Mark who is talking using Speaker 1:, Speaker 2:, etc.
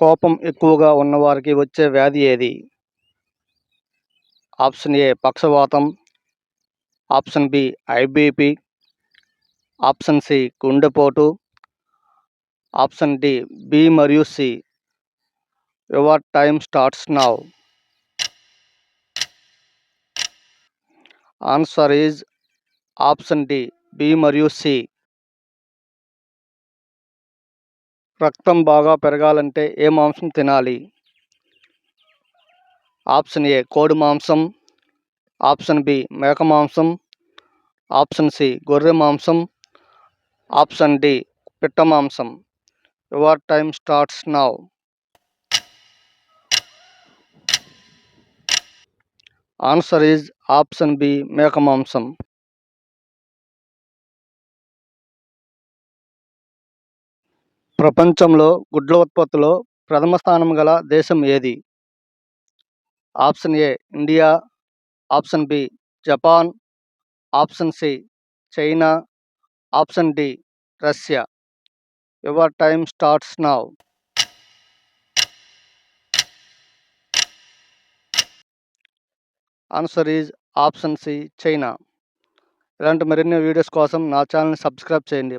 Speaker 1: కోపం ఎక్కువగా ఉన్నవారికి వచ్చే వ్యాధి ఏది? ఆప్షన్ ఏ పక్షవాతం option B IBP option C గుండెపోటు ఆప్షన్ డి బి మరియు C. Your time starts now answer is option D B మరియు సి రక్తం బాగా పెరగాలంటే ఏ మాంసం తినాలి? ఆప్షన్ ఏ కోడి మాంసం ఆప్షన్ బి మేక మాంసం ఆప్షన్ సి గొర్రె మాంసం ఆప్షన్ డి పిట్ట మాంసం. Your time starts now. Answer is option B మేక మాంసం. ప్రపంచంలో గుడ్ల ఉత్పత్తిలో ప్రథమ స్థానం గల దేశం ఏది? Option A India. Option B Japan. Option C China. Option D Russia. Your time starts now. Answer is option C China. ఇలాంటి మరిన్ని వీడియోస్ కోసం నా ఛానల్ని సబ్స్క్రైబ్ చేయండి.